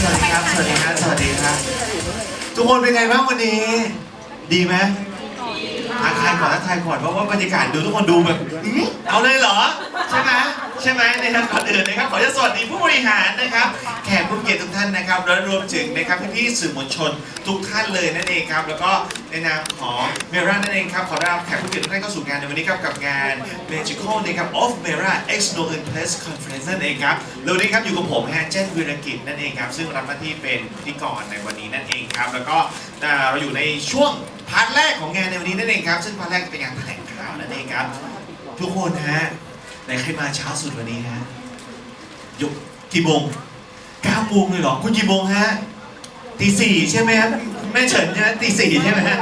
สวัสดีครับ สวัสดีครับ สวัสดีครับ ทุกคนเป็นไงบ้างวันนี้ ดีไหมทักทายก่อนทักทายก่อนเพราะว่าบรรยากาศดูทุกคนดูแบบอื้อเอาเลยเหรอ ใช่ไหม ใช่ไหมนะครับก่อนอื่นนะครับขอจะสวัสดีผู้บริหารนะครับ แขกผู้เกียรติทุกท่านนะครับและรวมถึงนะครับพี่ๆสื่อมวลชนทุกท่านเลยนั่นเองครับแล้วก็ในนามของเมรานั่นเองครับขอต้อนรับแขกผู้เกียรติทุกท่านเข้าสู่งานในวันนี้ครับกับงาน Magical นะครับ of Mera X No In Place Conference นั่นเองครับแล้ววันนี้ครับอยู่กับผมแฮนเจนวิรกิจนั่นเองครับซึ่งรับหน้าที่เป็นพิธีกรในวันนี้นั่นเองครับแล้วก็เราอยู่ในช่วงพาร์ทแรกของงานในวันนี้นั่นเองครับซึ่งพาร์ทแรกเป็นงานแถลงข่าวนั่นเองครับทุกคนฮะ ไหนใครมาเช้าสุดวันนี้ฮะยกกี่โมงเก้าโมงเลยเหรอ คุณกี่โมงฮะตีสี่ใช่ไหมครับแม่เฉินใช่ไหมตีสี่ใช่ไหมฮะ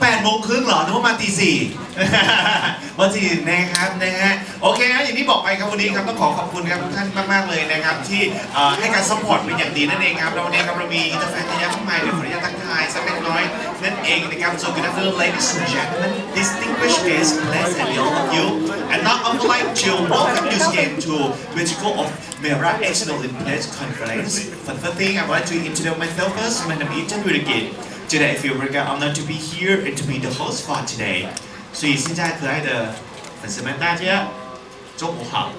แปดโมงครึ่งเหรอนึกว่ามาตีสี่วันที่นะครับนะฮะโอเคนะอย่างที่บอกไปครับวันนี้ครับต้องขอขอบคุณครับทุกท่านมากๆเลยนะครับ ที่ให้การซัพพอร์ตเป็นอย่างดีนั่นเองครับแล้ววันนี้ครับเรามีอินเตอร์แฟนเยอะมากมายเดี๋ยวขออนุญาตทักทายสักเล็กน้อยนั่นเองนะครับ so good afternoon ladies and gentlemen distinguished guests blessed and all of you and now I would like to welcome you again to Magical of Mera Excellent Place Conference for the first thing I want to introduce myself first my name is Chen Wirikin Today I feel very honored to be here and to be the host for today 所以现在可爱的粉丝们，大家中午好。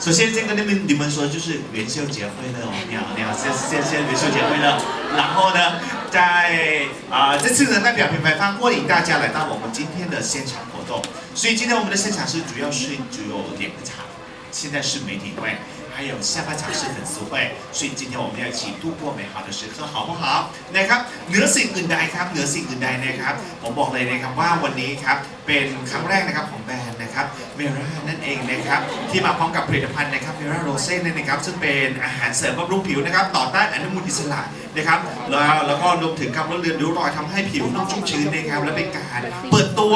首先先跟你们你们说就是元宵节快乐哦，你好你好，谢谢谢元宵节快乐。然后呢，在啊、这次呢代表品牌方欢迎大家来到我们今天的现场活动，所以今天我们的现场是主要是只有两个场，现在是媒体会。还有下半场是粉丝会，所以今天我们要一起度过美好的时刻，好不好？นะครับเหนือสิ่งอื่นใดครับเหนือสิ่งอื่นใดนะครับ ผมบอกเลยนะครับว่าวันนี้ครับเป็นครั้งแรกนะครับของแบรนด์นะครับเมรานั่นเองนะครับที่มาพร้อมกับผลิตภัณฑ์นะครับเมราโรเซ่นั่นเองครับซึ่งเป็นอาหารเสริมบำรุงผิวนะครับต่อต้านอนุมูลอิสระนะครับแล้วแล้วก็รวมถึงการลดเลือนริ้วรอยทำให้ผิวนุ่มชุ่มชื้นนะครับและเป็นการเปิดตัว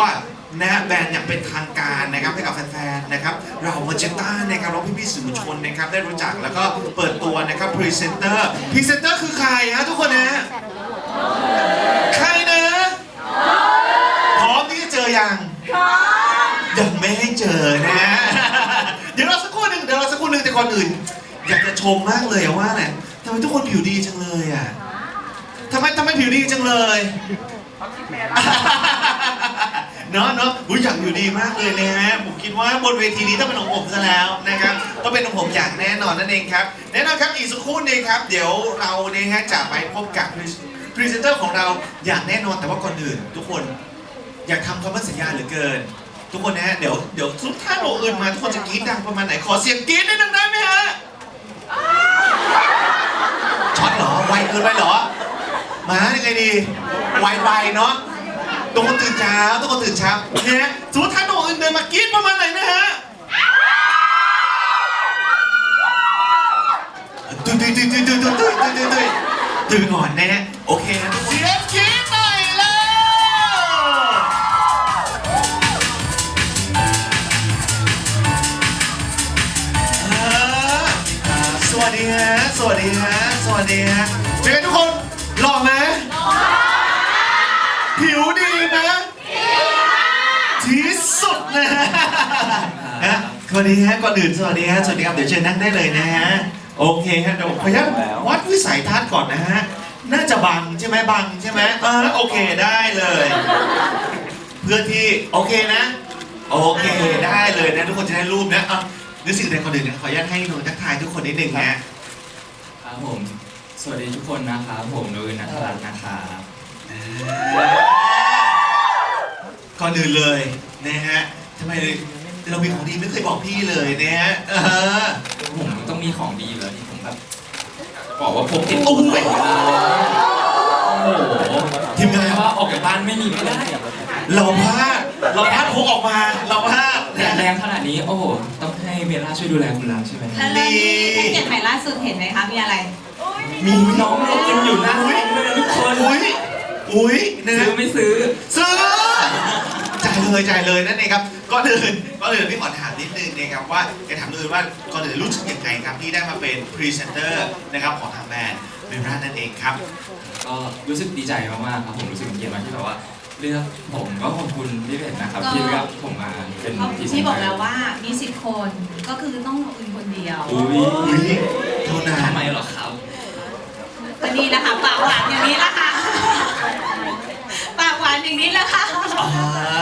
นะฮะแบรนด์อย่างเป็นทางการนะครับให้กับแฟนๆนะครับเรามาเจต้านะครับเราพี่ๆสื่อมวลชนนะครับได้รู้จักแล้วก็เปิดตัวนะครับพรีเซนเตอร์พรีเซนเตอร์คือใครฮะทุกคนนะใครนะพร้อมที่จะเจอยังยังไม่ให้เจอนะฮะเดี๋ยวเราสักครู่หนึ่งเดี๋ยวเราสักครู่หนึ่งแต่ก่อนอื่น อยากจะชมมากเลยอะว่าเนี่ยทำไมทุกคนผิวดีจังเลยอะทำไมทำไมผิวดีจังเลย เนาะเนาะอุ้ยอยากอยู่ดีมากเลยนะฮะผมคิดว่าบนเวทีนี้ต้องเป็นของผมซะแล้วนะครับต้องเป็นของผมอย่างแน่นอนนั่นเองครับแน่นอนครับอีกสักครู่นึงครับ เดี๋ยวเราเนี่ยฮะจะไปพบกับพรีเซนเตอร์ของเราอย่างแน่นอนแต่ว่าก่อนอื่น ทุกคนอยากทำคำมั่นสัญญาเหลือเกิน ทุกคนนะฮะเดี๋ยวเดี๋ยวทุกท่านโออื่นมาทุกคนจะกรี๊ดดังประมาณไหนขอเสียงกรี๊ดนิดนึงได้ไหมฮะช็อตเหรอไวเกินไปเหรอมายังไงดีไวๆเนาะ ทุกคนตื่นเช้าทุกคนตื่นเช้าเนี่ยสมมติท่านโอื่นเดินมากรี๊ดประมาณไหนนะฮะตื่นตื่นตื่นตื่นตื่นตื่นตื่นตื่นตื่นตื่นตื่นก่อนนะฮะโอเคนะเสียงกรี๊ดหน่อยเลยเออสวัสดีฮะสวัสดีฮะสวัสดีฮะเป็นไงทุกคนหล่อไหม ผิวดีไหมที่สุดนะฮะฮะส วัสดีฮะก่อนอื่นสวัสดีฮะสวัสดีครับเดี๋ยวเชิญนั่งได้เลยนะฮะโอเคฮะเดี๋ยวขออนุญาตวัดวิสัยทัศน์ก่อนนะฮะน่าจะบังใช่ไหมบังใช่ไหมเออโอเคได้เลย เพื่อที่โอเคนะ โอเคได้เลยนะทุกคนจะได้รูปนะเอานึกสิ่งใดก่อนอื่นนะขออนุญาตให้หนูทักทายทุกคนนิดหนึ่งนะครับผม สวัสดีทุกคนนะครับผมนุ้ยนัทรัตน์นะครับก่อนอื่นเลยนะฮะทำไม เรามีของดีไม่เคยบอกพี่เลยนะฮะเออผมต้องมีของดีเลยที่ผมแบบบอกว่าพกติดโอ้ตัวยตลอดเวลาโอ้โหทีมงานว่าออกจากบ้านไม่มีไม่ได้เราพลาดเราพลาดพกออกมา เราพลาดแดดแรงขนาดนี้โอ้โหต้องให้เบลล่าช่วยดูแลคุณแล้วใช่ไหมครับแล้วแล้วนี่แพ็กเกจใหม่ล่าสุดเห็นไหมคะมีอะไร มีน้องเรากินอยู่หน้าห้องด้วยนะทุกคนอุ้ยอุ้ยนะซื้ฮะอไม่ซื้อซื้อจ่าย เลยจ่ายเลยนั่นเองครับก่อนอื่นก่อนอื่นพี่ขอถามนิดนึงนะครับว่าจะถามเลยว่าก่อนอื่นรู้สึกยังไงครับที่ได้มาเป็นพรีเซนเตอร์นะครับของทางแบรนด์เมรานั่นเองครับก็รู้สึกดีใจมากๆครับผมรู้สึกเป็นเกียรติมากที่แบบว่าเลือกผมก็ขอบคุณพี่เป็ดนะครับก็ที่เลือกผมมาเป็นเขาพรีเซนเตอร์ที่บอกแล้วว่ามีสิบคนก็คือต้องลงทุนคนเดียวอุ้ยอุ้ยเท่านั้น ทำไมเหรอครับนี่แหละค่ะปากหวานอย่างนี้แหละค่ะปากหวานอย่างนี้แหละค่ะอ๋อ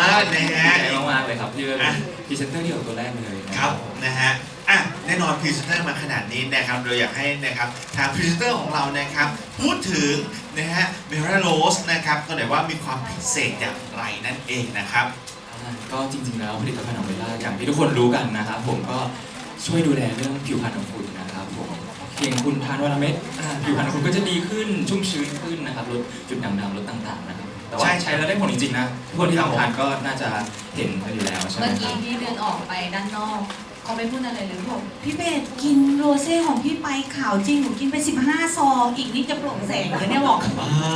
นะฮะดีใจมากๆเลยครับที่เป็นอะ พรีเซนเตอร์ที่ออกตัวแรกเลยนะครับ นะฮะ อะ แน่นอนพรีเซนเตอร์มาขนาดนี้นะครับ เราอยากให้นะครับทางพรีเซนเตอร์ของเรานะครับ พูดถึงนะฮะเมราโรสนะครับตัวไหนว่ามีความพิเศษอย่างไรนั่นเองนะครับ อ่าก็จริงๆแล้วผลิตภัณฑ์ของเบลล่าอย่างที่ทุกคนรู้กันนะครับผมก็ช่วยดูแลเรื่องผิวพรรณของคุณนะครับผมเพียงคุณทานวันละเม็ดอ่าผิวพรรณของคุณก็จะดีขึ้นชุ่มชื้นขึ้นนะครับลดจุดด่างดำลดต่างๆนะครับ แต่ว่าใช่ใช้แล้วได้ผลจริงๆนะทุกคนที่ลองทานก็น่าจะเห็นกันอยู่แล้วใช่ไหมเมื่อครักี้บพี่เดินออกไปด้านนอกเขาไม่พูดอะไรเลยบอกพี่เบสกินโรเซ่ของพี่ไปขาวจริงหนูกินไป 15 ซอง อีกนิดจะโปร่งแสงเลยเนี่ยบอก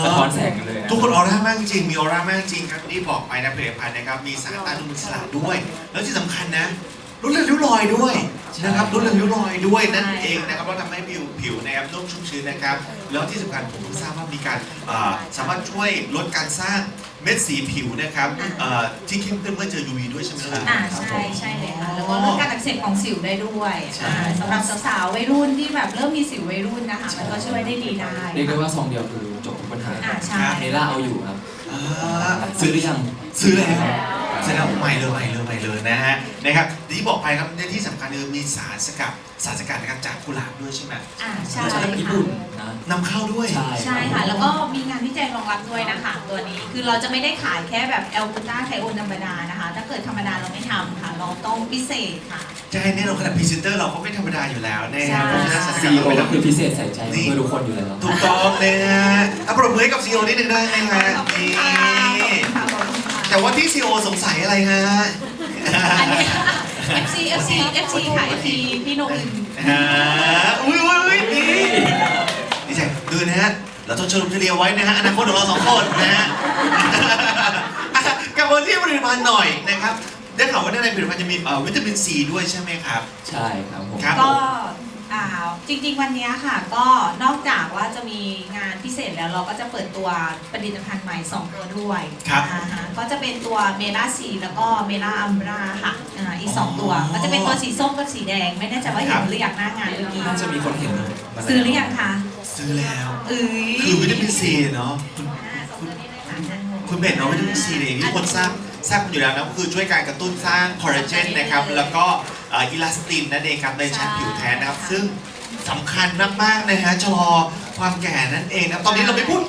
สะท้อนแสงกันเลยะ ทุกคนออร่ามากจริง มีออร่ามากจริงครับนี่บอกไปนะผลิตภัณฑ์นะครับ มีสารต้านอนุมูลอิสระด้วย แล้วที่สำคัญนะลดเลือนริ้วรอยด้วย นะครับลดเลือนริ้วรอยด้วยนั่นเองนะครับแล้วทำให้ผิวผิวนะครับนุ่มชุ่มชื้นนะครับ แล้วที่สำคัญผมเพิ่งทราบว่ามีการเอ่อสามารถช่วยลดการสร้างเม็ดสีผิวนะครับเอ่อที่เข้มขึ้นเมื่อเจอ UV ด้วยใช่ไหมครับอ่าใช่ใช่เลยค่ะแล้วก็ลดการอักเสบของสิวได้ด้วยใช่ อ่าสำหรับสาวๆวัยรุ่นที่แบบเริ่มมีสิววัยรุ่นนะคะมันก็ช่วยได้ดีได้เรียกได้ว่าซองเดียวคือจบทุกปัญหาอ่าใช่ เนล่าเอาอยู่ครับอ่าซื้อหรือยังซื้อแล้ว ซื้อแล้วใหม่เลยใหม่เลยใหม่เลยนะฮะนะครับที่บอกไปครับในที่สำคัญคือมีสารสกัดสารสกัดนะครับจากกุหลาบด้วยใช่ไหมอ่าใช่มาจากค่ะ ญี่ปุ่นนะนำเข้าด้วยใช่ใช่ค่ะ แล้วก็มีงานวิจัยรองรับด้วยนะคะตัวนี้คือเราจะไม่ได้ขายแค่แบบแอลกูต้าไทโอนธรรมดานะคะ ถ้าเกิดธรรมดาเราไม่ทำค่ะ เราต้องพิเศษค่ะ ใช่แน่นอนขนาดพรีเซนเตอร์เราก็ไม่ธรรมดาอยู่แล้วนะครับเพราะฉะนั้นสารสซีกัดโอเราไม่ก็ต้อง คือพิเศษใส่ใจเพื่อทุกคนอยู่แล้ว ถูกต้องเลยฮะอะปรบมือให้กับซีโอนิดนึงได้ไหมฮะขอบคุณนี่ค่ะขอบคุณค่ะ แต่ว่าที่ซีโอสงสัยอะไรฮะ อันนี้ FC FC FC ค่ะ FC พี่นกอินฮะอุ้ยอุ้ยอุ้ยนี่ดีใจดูนะฮะ เราต้องเฉลิมเฉลียวไว้นะฮะ อนาคตของเราสองคนนะฮะอะกลับมาที่ผลิตภัณฑ์หน่อยนะครับ ได้ข่าวว่าในผลิตภัณฑ์จะมีเอ่อวิตามินซีด้วยใช่ไหมครับ ใช่ครับผม ครับ ก็ อ่าจริงๆวันนี้ค่ะ ก็นอกจากว่าจะมีงานพิเศษแล้วเราก็จะเปิดตัวผลิตภัณฑ์ใหม่ 2 ตัวด้วยครับอ่าฮะก็จะเป็นตัวเมล่าสีแล้วก็เมล่าอัมบราค่ะอ่าอีกอ๋อ2ตัว ก็จะเป็นตัวสีส้มกับสีแดง ไม่แน่ใจว่าคเห็รันบหรือยังหน้างานเมื่อกี้น่าจะมีคนเห็นมาแล้วซื้อหรือยังคะซื้อแล้ว เอ้ยคือวิตามินซีเนาะคุณอ่าสองตัวนี้เลยค่ะคุณเบนเนาะวิตามินซีเนี่ยอย่างที่ทุกคนทราบทราบกันอยู่แล้วนะก็คือช่วยการกระตุ้นสร้างคอลลาเจนนะครับ แล้วก็เอ่ออิลาสตินนั่นเองครับในชั้นผิวแทนนะครับ ซึ่งสำคัญมากๆนะฮะชะลอความแก่นั่นเองนะครับตอนนี้เราไม่พูด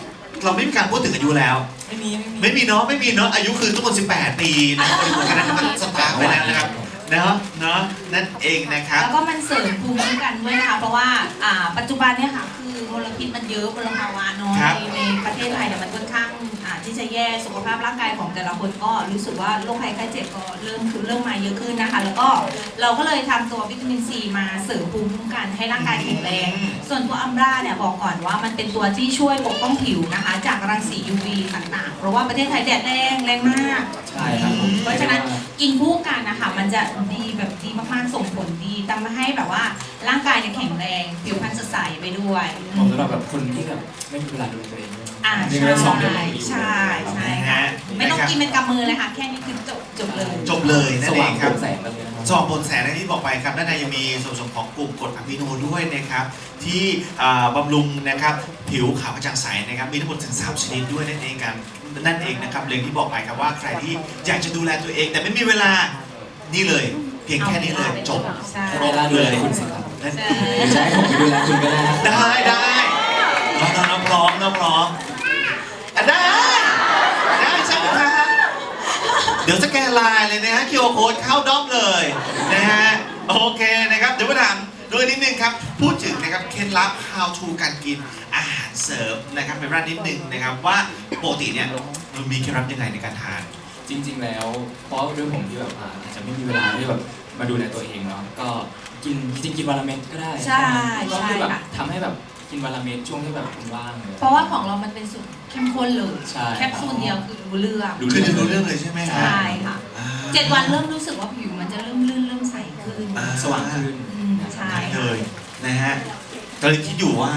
เราไม่มีการพูดถึงอายุแล้ว ไม่มีไม่มีไม่มีเนาะไม่มีเนาะอายุคือทุกคน 18 ปีนะครับบริบูรณ์กันนั้นก็สตาร์ทไปแล้วนะครับเนาะเนาะนั่นเองนะครับ แล้วก็มันเสริมภูมิคุ้มกันด้วยนะคะเพราะว่าอ่าปัจจุบันเนี่ยค่ะคือมลพิษมันเยอะมลภาวะเน้อยครับ ในประเทศไทยเนี่ยมันค่อนข้าง อ่าที่จะแย่สุขภาพร่างกายของแต่ละคนก็รู้สึกว่าโรคภัยไข้เจ็บก็เริ่มคือเริ่มมาเยอะขึ้นนะคะ แล้วก็เราก็เลยทำตัววิตามินซีมาเสริมภูมิคุ้มกันให้ร่างกายแข็งแรง ส่วนตัวอัมบราเนี่ยบอกก่อนว่ามันเป็นตัวที่ช่วยปกป้องผิวนะคะ จากรังสี UV ต่างๆ เพราะว่าประเทศไทยแดดแรงแรงมาก ใช่ครับผม เพราะฉะนั้นกินคู่กันนะคะมันจะดีแบบดีมากๆส่งผลดีทำให้แบบว่าร่างกายเนี่ยแข็งแรง ผิวพรรณสดใสไปด้วย ผมสำหรับแบบคนที่แบบไม่มีเวลาดูแลตัวเอง อ่าหนึ่งใช่เดือนสองเดือนใช่ใช่นะค่ะฮะไม่ต้องกินเป็นกำมือเลยค่ะแค่นี้คือจบจบเลย จบเลยนั่สนเอว่างงโปครัร่บงแสงกันเลยนะครับ สองบนแสนที่บอกไปครับด้านในยังมีส่วนผสมของกลุ่มกรดอะมิโนด้วยนะครับ ที่อ่าบำรุงนะครับผิวขาวกระจ่างใสนะครับ มีทั้งหมดถึง3ชนิดด้วยนั่นเองกันนั่นเองนะครับเรื่องที่บอกไปครับว่าใครที่อยากจะดูแลตัวเอง แต่ไม่มีเวลานี่เลย เพียงแค่นี้เลยจบใช่เวลาดูแลคุณสิครับ นั่นใช่หรือจะให้ผมไปดูแลคุณก็ได้นะได้ได้น้องน้องพร้อมน้องพร้อม อะได้ ได้ใช่ไหมคะเดี๋ยวสแกนไลน์เลยนะฮะ QR code เข้าด้อมเลยนะฮะโอเคนะครับ เดี๋ยวมาถามด้วยนิดนึงครับ พูดถึงนะครับเคล็ดลับ how to การกินอาหารเสริมนะครับเป็นร้านนิดนึงนะครับว่าปกติเนี่ยมันมีเคล็ดลับยังไงในการทาน จริง ๆ แล้วเพราะด้วยผมที่แบบอ่าอาจจะไม่มีเวลาที่แบบมาดูแลตัวเองเนาะก็กินจริงๆกินวันละเม็ดก็ได้ใช่ก็คือแบบใช่ค่ะ ทำให้แบบ กินวันละเม็ดช่วงที่แบบคุณว่างเลย เพราะว่าของเรามันเป็นสูตรเข้มข้นเลยใช่ แคปซูลเดียวคือรู้เรื่องรู้คือจะรู้เรื่องเลยใช่ไหมฮะใช่ค่ะอ่าเจ็ดวันเริ่มรู้สึกว่าผิวมันจะเริ่มลื่นเริ่มใสขึ้นอ่าสว่างขึ้นอืมใช่ได้เลยนะฮะก็เลยคิดอยู่ว่า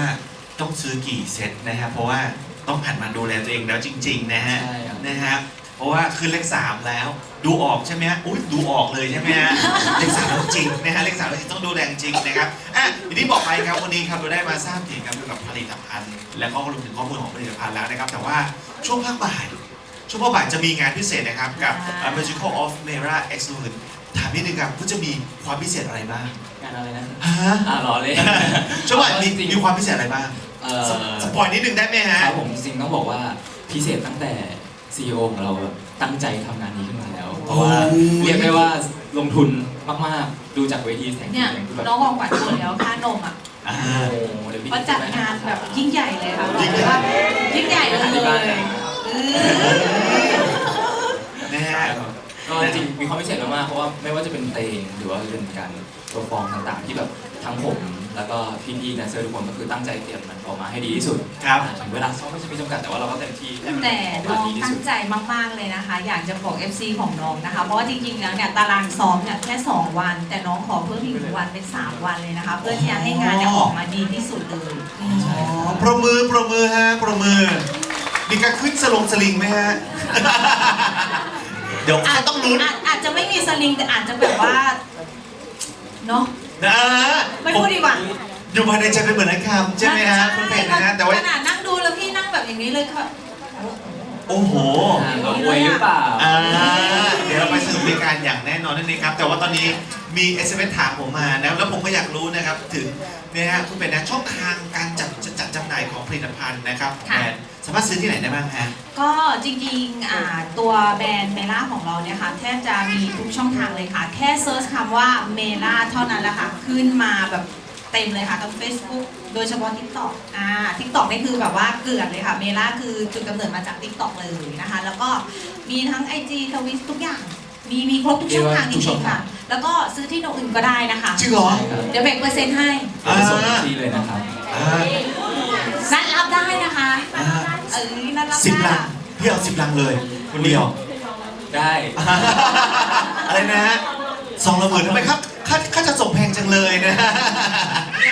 ต้องซื้อกี่เซตนะฮะเพราะว่าต้องหันมาดูแลตัวเองแล้วจริง ๆ นะฮะใช่ครับ นะฮะ ราะว่าขึ้นเลขสามแล้ว ดูออกใช่ไหมฮะอุ้ยดูออกเลยใช่ไหมฮะเลขสามแล้วจริงนะฮะเลขสามแล้วจริงต้องดูแลจริงนะครับอะอย่างที่บอกไปครับวันนี้ครับเราได้มาทราบถึงครับเกี่ยวกับผลิตภัณฑ์ และก็รวมถึงข้อมูลของผลิตภัณฑ์แล้วนะครับ แต่ว่าช่วงภาคบ่ายช่วงภาคบ่ายจะมีงานพิเศษนะครับกับอ่า uh, Magical of Mera X l u n ถามนิดนึงครับว่าจะมีความพิเศษอะไรบ้างงานอะไรนะครับฮะอ่ารอเลยช่วงบ่ายมีจริงมีความพิเศษอะไรบ้างเอ่อสสปอยนิดนึงได้ไหมฮะครับผมจริงๆต้องบอกว่าพิเศษตั้งแต่ CEO ของเราแบบตั้งใจทำงานนี้ขึ้นมาแล้ว เพราะว่าโอ้ย เรียกได้ว่าลงทุนมากๆ ดูจากเวทีแสงสีเนี่ยเสียงคือแบบน้องของขวัญตัวแล้วค่านมอะอ่า โอ้โหเดี๋ยวพี่ เขาจัดงานแบบยิ่งใหญ่เลยค่ะยิ่งใหญ่ว่ายิ่งใหญ่เลยที่บ้านเออนะฮะ ก็จริงๆมีความพิเศษมากๆเพราะว่าไม่ว่าจะเป็นเพลงหรือว่าเป็นการโปรฟอร์มต่างๆ ที่แบบทั้งผม แล้วก็พี่ๆแดนเซอร์ทุกคนก็คือตั้งใจเตรียมมันออกมาให้ดีที่สุดครับ ถึงเวลาซ้อมไม่ใช่มีจำกัดแต่ว่าเราก็เต็มที่ให้มันแต่ออกน้มาองดีที่ตั้สุงด ใจมาก ๆ เลยนะคะ อยากจะบอก FC ของน้องนะคะ เพราะว่าจริง ๆ แล้วเนี่ยตารางซ้อมเนี่ยแค่ 2 วัน แต่น้องขอเพิ่มอีกหนึ่งวันเป็น 3 วันเลยนะคะ เพื่อที่จะให้งานเนี่ยออกมาดีที่สุดเลยอืมใช่อ๋อประมือประมือฮะประมือมีการขึ้นสลงสลิงไหมฮะ เดี๋ยวอาจต้องลุ้น อาจอาจจะไม่มีสลิงแต่อาจจะแบบว่าเนาะ นะไม่พูดดีกว่าอยู่ภายในใจเป็นเหมือนนักคำใช่ไหมฮะคุณเป็ดนะฮะแต่ว่าขนาดนั่งดูแล้วพี่นั่งแบบอย่างนี้เลยค่ะ โอ้โหอ่าเราอวยหรือเปล่าอ่าเดี๋ยวเราไปสนุกด้วยกันอย่างแน่นอนนั่นเองครับ แต่ว่าตอนนี้มี SMS ถามผมมานะแล้วผมก็อยากรู้นะครับ ถึงเนี่ยฮะคุณเป็ดนะช่องทางการจัดจัดจัดจำหน่ายของผลิตภัณฑ์นะครับของแบรนด์สามารถซื้อที่ไหนได้บ้างฮะ ก็จริงๆอ่าตัวแบรนด์เมล่าของเราเนี่ยค่ะแทบจะมีทุกช่องทางเลยค่ะ แค่เซิร์ชคำว่าเมล่าเท่านั้นแหละค่ะ ขึ้นมาแบบเต็มเลยค่ะทั้ง Facebook โดยเฉพาะ TikTok อ่า TikTok นี่คือแบบว่าเกลือนเลยค่ะ เมล่าคือจุดกำเนิดมาจาก TikTok เลยนะคะ แล้วก็มีทั้ง IG ทวิตทุกอย่าง มีมีครบทุกช่องทางจทุกช่ริองงๆทาค่ะงแล้วก็ซื้อที่โนอื่นก็ได้นะคะ จริงเหรอใช่ครับเดี๋ยวแบ่งเปอร์เซ็นต์ให้เราไปส่งถึงที่เลยนะครับ อ่านัดรับ ได้นะคะอ่าเออนัดรับสิบได้ลังพี่เอาสิบลังเลยคนเดียว ได้ อะไรนะฮะสองละหมื่นทำไมครับค่าค่าจะส่งแพงจังเลยนะ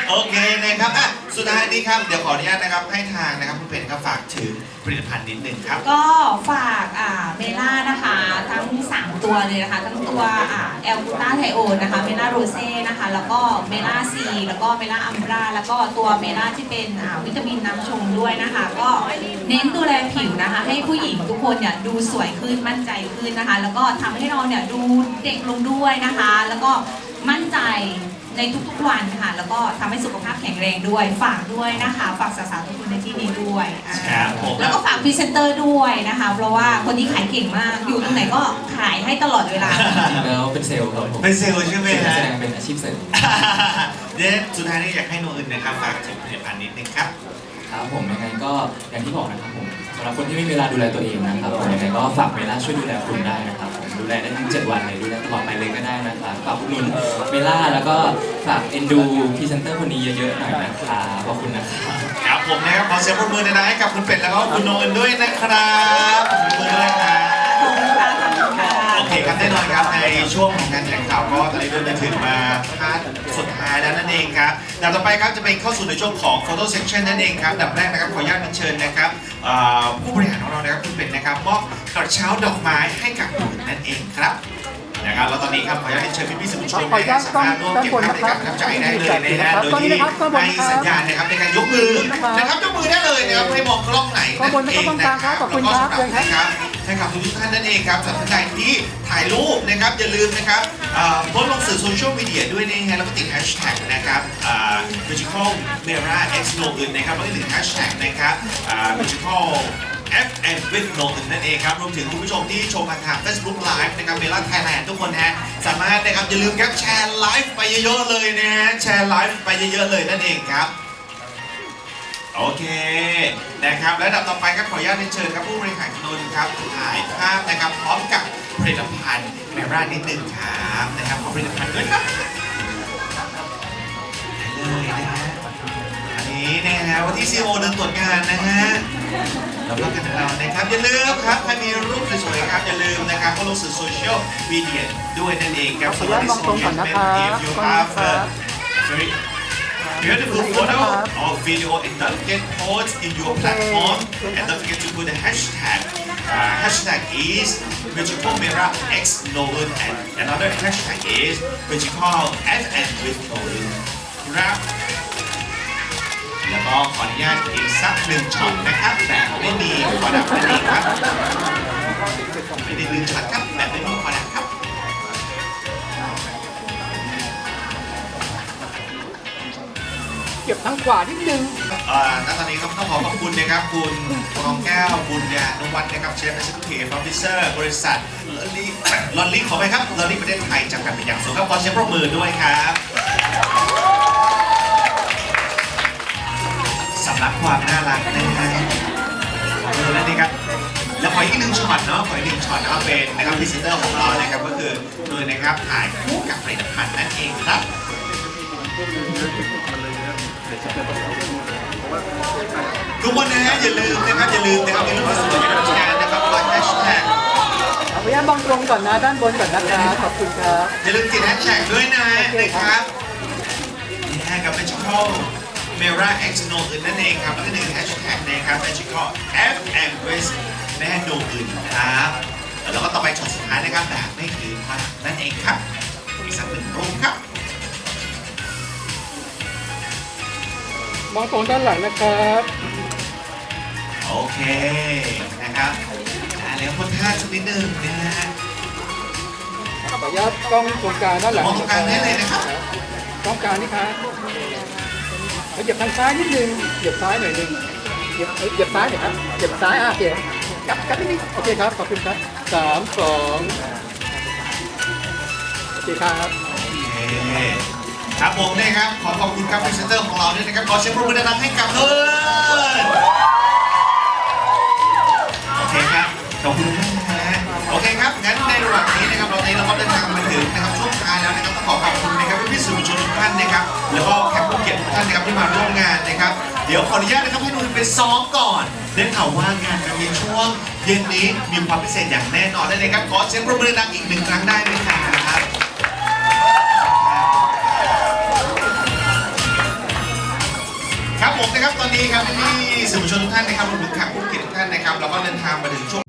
โอเคนะครับอะ สุดท้ายนี้ครับเดี๋ยวขออนุญาตนะครับให้ทางนะครับคุณเป็ดครับฝากถึงผลิตภัณฑ์นิดหนึ่งครับ ก็ฝากอ่าเมล่านะคะ ทั้ง 3 ตัวเลยนะคะ ทั้งตัวอ่าแอลกูตาไทโอนนะคะ เมล่าโรเซ่นะคะ แล้วก็เมล่าซีแล้วก็เมล่าอัมบราแล้วก็ตัวเมล่าที่เป็นอ่าวิตามินน้ำชงด้วยนะคะ ก็เน้นดูแลผิวนะคะ ให้ผู้หญิงทุกคนเนี่ยดูสวยขึ้นมั่นใจขึ้นนะคะ แล้วก็ทำให้เราเนี่ยดูเด็กลงด้วยนะคะ แล้วก็มั่นใจ ในทุกๆวันค่ะ แล้วก็ทำให้สุขภาพแข็งแรงด้วย ฝากด้วยนะคะ ฝากสาวๆทุกคนในที่นี้ด้วยอ่าครับผม แล้วก็ฝากพรีเซนเตอร์ด้วยนะคะ เพราะว่าคนนี้ขายเก่งมาก อยู่ตรงไหนก็ขายให้ตลอดเวลาจริงๆแล้วเป็นเซลล์ครับผมเป็นเซลล์ใช่ไหมเป็นนักฮะ แสดงเป็นอาชีพเสริม เดี๋ยวสุดท้ายนี้อยากให้โนอื่นนะครับฝากถึงผลิตภัณฑ์นิดนึงครับ ครับผมยังไงก็อย่างที่บอกนะครับผมสำหรับคนที่ไม่มีเวลาดูแลตัวเองนะครับผมยังไงก็ฝากเวลาช่วยดูแลคุณได้นะครับผม ดูแลได้ทั้ง 7 วันเลยดูแลตลอดไปเลยก็ได้นะครับฝากอุดหนุนเวล่าแล้วก็ฝากเอ็นดูพรีเซนเตอร์คนนี้เยอะๆหน่อยนะครับขอบคุณนะครับครับผมนะครับขอเสียงปรบมือหนะให้กับคุณเป็ดแล้วก็คุณโนอื่นด้วยนะครับขอบคุณด้วยครับ เคครับแน่นอนครับในช่วงของการแถลงข่าวก็ตอนนี้เริ่มจะถึงมาพาร์ทสุดท้ายแล้วนั่นเองครับดับต่อไปครับจะเป็นเข้าสู่ในช่วงของ photo section นั่นเองครับดับแรกนะครับขออนุญาตเรียนเชิญนะครับเอ่อผู้บริหารของเรานะครับคุณเป็ดนะครับมอบกระเช้าดอกไม้ให้กับคุณนั่นเองครับนะครับแล้วตอนนี้ครับขออนุญาตเรียนเชิญพี่พี่ๆสื่อมวลชนขออนุญาตสามารถร่วมเก็บภาพในการประทับใจได้เลยนะฮะโดยที่ให้สัญญาณนะครับในการยกมือนะครับยกมือได้เลยนะครับให้มองกล้องไหนนั่นเองนะครับแล้วก็สำหรับนะครับ ให้กับทุกท่านนั่นเองครับสำหรับท่านใดที่ถ่ายรูปนะครับอย่าลืมนะครับเอ่อโพสต์ลงสื่อโซเชียลมีเดียด้วยนะฮะแล้วก็ติดแฮชแท็กนะครับอ่อ magical mera x no อื่นนะครับแล้วก็ติดแฮชแท็กนะครับอ่อ magical FM with no อื่นนั่นเองครับ รวมถึงคุณผู้ชมที่ชมผ่านทาง Facebook Live นะครับเมล่าไทยแลนด์ทุกคนฮะ สามารถนะครับอย่าลืมครับแชร์ไลฟ์ไปเยอะๆเลยนะฮะ แชร์ไลฟ์ไปเยอะๆเลยนั่นเองครับ โอเคนะครับและลำดับต่อไปครับขออนุญาตเรียนเชิญครับผู้บริหารนนท์ครับถ่ายภาพนะครับพร้อมกับผลิตภัณฑ์แมรานิดหนึ่งครับนะครับขอผลิตภัณฑ์ด้วยครับได้เลยนะฮะอันนี้นะฮะวันที่ซีโอเดินตรวจงานนะฮะแล้วก็กันเรานะครับอย่าลืมครับใครมีรูปสวยๆครับอย่าลืมนะครับก็ลงสื่อโซเชียลมีเดียด้วยนั่นเองครับขออนุญาตมองตรงก่อนนะครับ If you ขอบคุณ have ครั a บ very beautiful photo or video and don't forget post in your platform and don't forget to put the hashtag uh, hashtag is Vegetable Mera X Nolan and another hashtag is Vegetable FN with Nolan ครับ แล้วก็ขออนุญาตอีกสักหนึ่งช็อตนะครับแบบไม่มีขอดับนั่นเองครับไม่ได้หนึ่งช็อตครับแบบไม่มีขอดับครับ ก็บทางขวานิดนึงเอ่อณตอนนี้ครับต้องขอขอบคุณนะครับคุณรองแก้วบุญญานุวัฒน์นะครับเชฟ Executive Officer บริษัทลอลลี่ลอลลี่ขอไปครับลอลลี่ประเทศไทยจำกัดเป็นอย่างสูงครับขอเสียงปรบมือด้วยครับสำหรับความน่ารักนะฮะเออนั่นนี่ครับแล้วขออีกหนึ่งช็อตเนาะขออีกหนึ่งช็อตนะครับเป็นนะครับพรีเซเตอร์ของเรานะครับก็คือโดยนะครับถ่ายคู่กับผลิตภัณฑ์นั่นเองครับ ทุกคนนะฮะอย่าลืมนะครับอย่าลืมนะครับอย่าลืมมาสวยอย่าลืมแชร์นะครับว่าแฮชแท็กขออนุญาตมองตรงก่อนนะด้านบนก่อนนะครับขอบคุณครับอย่าลืมติดแฮชแท็กด้วยนะนะครับนี่ฮะกับ Magical Mera X No อื่นนั่นเองครับแล้วก็หนึ่งแฮชแท็กนะครับ Magical F M West นะฮะ No อื่นครับแล้วก็ต่อไปช็อตสุดท้ายนะครับแบบไม่ถือพันนั่นเองครับอีกสักหนึ่งรูปครับ มองตรงด้านหลังนะครับ โอเคนะครับอ่าแล้วคนท่าสักนิดหนึ่งนะฮะ ขออนุญาตกล้องตรงกลางด้านหลังมองตรงกลางได้เลยนะครับ กล้องกลางนี่ครับแล้วเหยียบทางซ้ายนิดนึง เหยียบซ้ายหน่อยนึง เหยียบเอ้ยเหยียบซ้ายหน่อยครับ เหยียบซ้ายอะโอเคกลับกลับนิดนึงโอเคครับ ขอบคุณครับสามสองโอเคครับค ครับผมนะครับ ขอขอบคุณครับพรีเซนเตอร์ของเราด้วยนะครับ ขอเสียงปรบมือดังๆให้กับเอิญโอเคครับ ขอบคุณมากนะฮะโอเคครับ งั้นในระหว่างนี้นะครับ เราตอนนี้เราก็เดินทางมาถึงนะครับช่วงท้ายแล้วนะครับต้องขอขอบคุณนะครับพี่ๆสื่อมวลชนทุกท่านนะครับ แล้วก็แขกผู้เกียรติทุกท่านนะครับที่มาร่วมงานนะครับ เดี๋ยวขออนุญาตนะครับให้ดูเป็นซ้อมก่อนได้ข่าวว่างานจะมีช่วงเย็นนี้มีความพิเศษอย่างแน่นอนได้เลยครับ ขอเสียงปรบมือดังอีกหนึ่งครั้งได้ไหมครับ นะครับตอนนี้ครับพี่สื่อมวลชนทุกท่านนะครับรวมถึงแขกผู้เกียรติทุกท่านนะครับเราก็เดินทางมาถึงช่วง